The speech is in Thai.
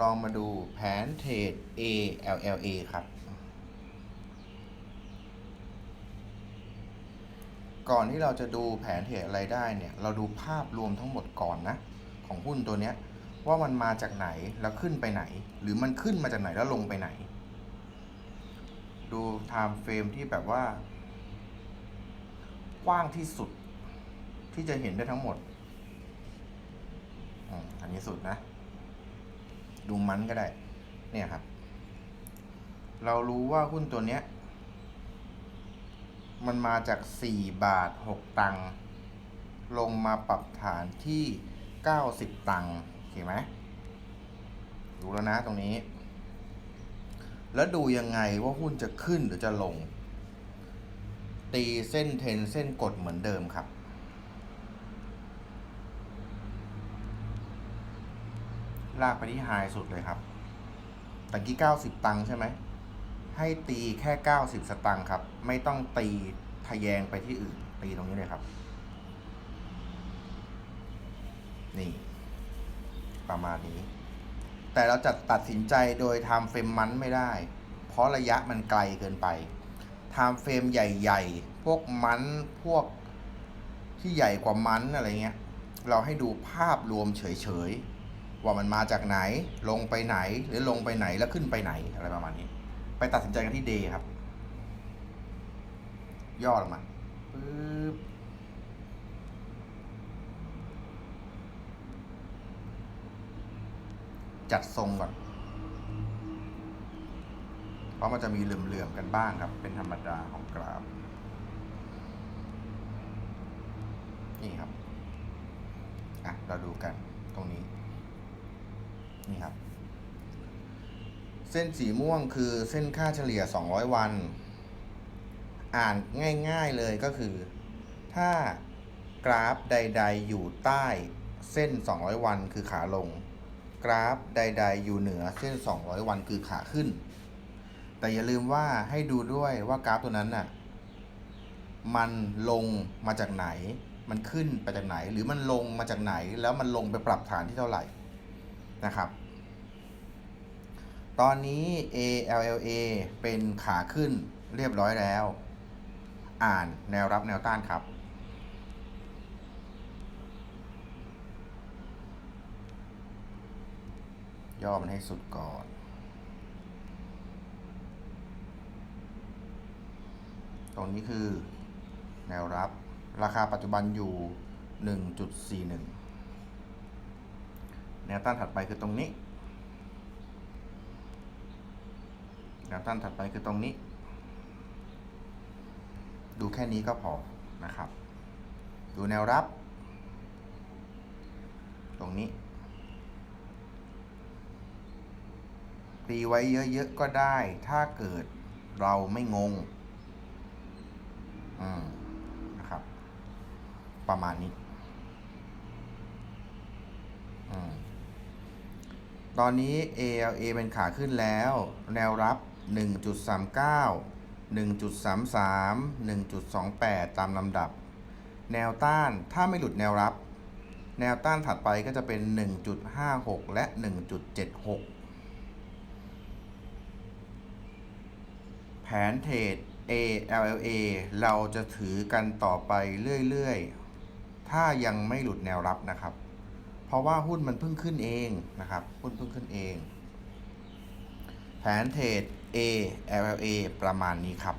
ลองมาดูแผนเทรด ALLA ครับ ก่อนที่เราจะดูแผนเทรดอะไรได้เนี่ย เราดูภาพรวมทั้งหมดก่อนนะ ของหุ้นตัวเนี้ย ว่ามันมาจากไหนแล้วขึ้นไปไหน หรือมันขึ้นมาจากไหนแล้วลงไปไหน ดูไทม์เฟรมที่แบบว่า กว้างที่สุดที่จะเห็นได้ทั้งหมดอันนี้สุดนะ ดูมันก็ได้ เนี่ยครับ เรารู้ว่าหุ้นตัวเนี้ย มันมาจาก4บาท6ตังค์ลงมาปรับฐานที่90ตังค์โอเคไหมรู้แล้วนะตรงนี้ แล้วดูยังไงว่าหุ้นจะขึ้นหรือจะลง ตีเส้นเทนเส้นกดเหมือนเดิมครับ ลากไปที่ไฮสุดเลยครับตะกี้ 90 ตังค์ใช่ไหม ให้ตีแค่ 90 สตังค์ครับ ไม่ต้องตีทะแยงไปที่อื่น ตีตรงนี้เลยครับ นี่ ประมาณนี้ แต่เราจะตัดสินใจโดยทม์เฟรมมันไม่ได้ เพราะระยะมันไกลเกินไปไทม์เฟรมใหญ่ ๆ พวกมันพวกที่ใหญ่กว่ามันอะไรเงี้ย เราให้ดูภาพรวมเฉย ๆ ว่ามันมาจากไหนลงไปไหน หรือลงไปไหนแล้วขึ้นไปไหนอะไรประมาณนี้ ไปตัดสินใจกันที่เดย์ครับ ย่อลงมาปึ๊บจัดทรงก่อน เพราะมันจะมีเหลื่อมๆกันบ้างครับ เป็นธรรมดาของกราฟ นี่ครับ อะ เราดูกันตรงนี้ นี่ครับ เส้นสีม่วงคือเส้นค่าเฉลี่ย 200 วัน อ่านง่ายๆเลยก็คือ ถ้ากราฟใด ๆ อยู่ใต้เส้น 200 วันคือขาลง กราฟใด ๆ อยู่เหนือเส้น 200 วันคือขาขึ้น แต่อย่าลืมว่าให้ดูด้วยว่ากราฟตัวนั้นน่ะมันลงมาจากไหน มันขึ้นไปจากไหน หรือมันลงมาจากไหน แล้วมันลงไปปรับฐานที่เท่าไหร่ นะครับ ตอนนี้ ALLA เป็นขาขึ้นเรียบร้อยแล้ว อ่านแนวรับแนวต้านครับ ย่อมันให้สุดก่อนตรงนี้คือแนวรับราคาปัจจุบันอยู่ 1.41 แนวต้านถัดไปคือตรงนี้ แนวต้านถัดไปคือตรงนี้ ดูแค่นี้ก็พอนะครับ ดูแนวรับ ตรงนี้ตีไว้เยอะๆก็ได้ ถ้าเกิดเราไม่งง อืม นะครับ ประมาณนี้ อืม ตอนนี้ ALA เป็นขาขึ้นแล้ว แนวรับ 1.39 1.33 1.28 ตามลำดับ แนวต้านถ้าไม่หลุดแนวรับ แนวต้านถัดไปก็จะเป็น 1.56 และ 1.76 แผนเทรด ALLA เราจะถือกันต่อไปเรื่อย ๆ ถ้ายังไม่หลุดแนวรับนะครับ เพราะว่าหุ้นมันเพิ่งขึ้นเองนะครับ หุ้นเพิ่งขึ้นเอง แผนเทรด ALLA ประมาณนี้ครับ